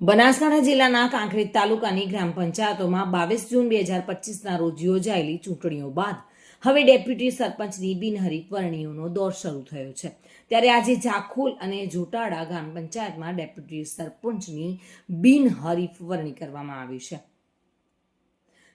બનાસકાંઠા જિલ્લાના કાંકરેજ તાલુકાની ગ્રામ પંચાયતોમાં બાવીસ જૂન બે હજાર પચીસના રોજ યોજાયેલી ચૂંટણીઓ બાદ હવે ડેપ્યુટી સરપંચની બિનહરીફ વરણીઓનો દોર શરૂ થયો છે. ત્યારે આજે જાખોલ અને જોટાડા ગ્રામ પંચાયતમાં ડેપ્યુટી સરપંચની બિનહરીફ વરણી કરવામાં આવી છે.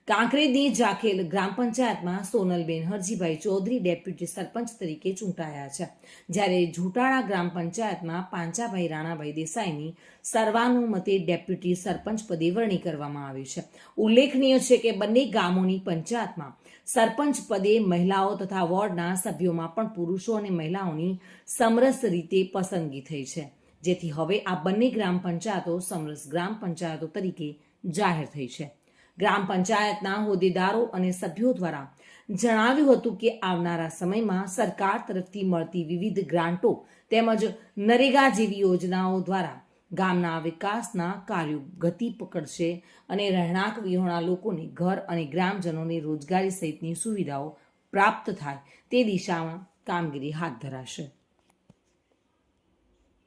કાંકરેજની જાખેલ ગ્રામ પંચાયતમાં સોનલબેન હરજીભાઈ ચૌધરી ડેપ્યુટી સરપંચ તરીકે ચૂંટાયા છે. જ્યારે ઝૂંટાળા ગ્રામ પંચાયતમાં પાંચાભાઈ રાણાભાઈ દેસાઈની સર્વાનુમતે ડેપ્યુટી સરપંચ પદે વરણી કરવામાં આવી છે. ઉલ્લેખનીય છે કે બંને ગામોની પંચાયતમાં સરપંચ પદે મહિલાઓ તથા વોર્ડના સભ્યોમાં પણ પુરુષો અને મહિલાઓની સમરસ રીતે પસંદગી થઈ છે. જેથી હવે આ બંને ગ્રામ પંચાયતો સમરસ ગ્રામ પંચાયતો તરીકે જાહેર થઈ છે. ગ્રામ પંચાયતના હોદ્દેદારો અને સભ્યો દ્વારા જણાવ્યું હતું કે આવનારા સમયમાં સરકાર તરફથી મળતી વિવિધ ગ્રાન્ટો તેમજ નરેગા જેવી યોજનાઓ દ્વારા ગામના વિકાસના કાર્યો ગતિ પકડશે અને રહેણાંક વિહોણા લોકોને ઘર અને ગ્રામજનોને રોજગારી સહિતની સુવિધાઓ પ્રાપ્ત થાય તે દિશામાં કામગીરી હાથ ધરાશે.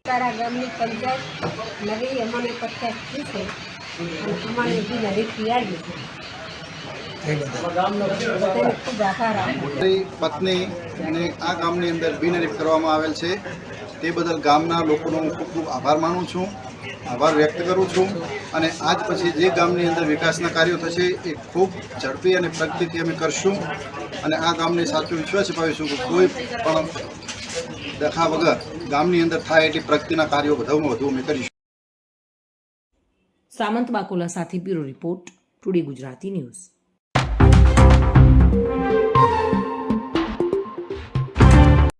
તારા ગામની પંચાયત નવી અમને પચાસ છે પત્ની અને આ ગામની અંદર બિનહરીફ કરવામાં આવેલ છે. તે બદલ ગામના લોકોનો હું ખૂબ ખૂબ આભાર માનું છું. આભાર વ્યક્ત કરું છું. અને આજ પછી જે ગામની અંદર વિકાસના કાર્યો થશે એ ખૂબ ઝડપી અને પ્રગતિથી અમે કરશું. અને આ ગામને સાચો વિશ્વાસ અપાવીશું કે કોઈ પણ દખા વગર ગામની અંદર થાય એટલી પ્રગતિના કાર્યો વધુમાં વધુ અમે કરીશું. સામંત બાકોલા સાથે bureau report today Gujarati news.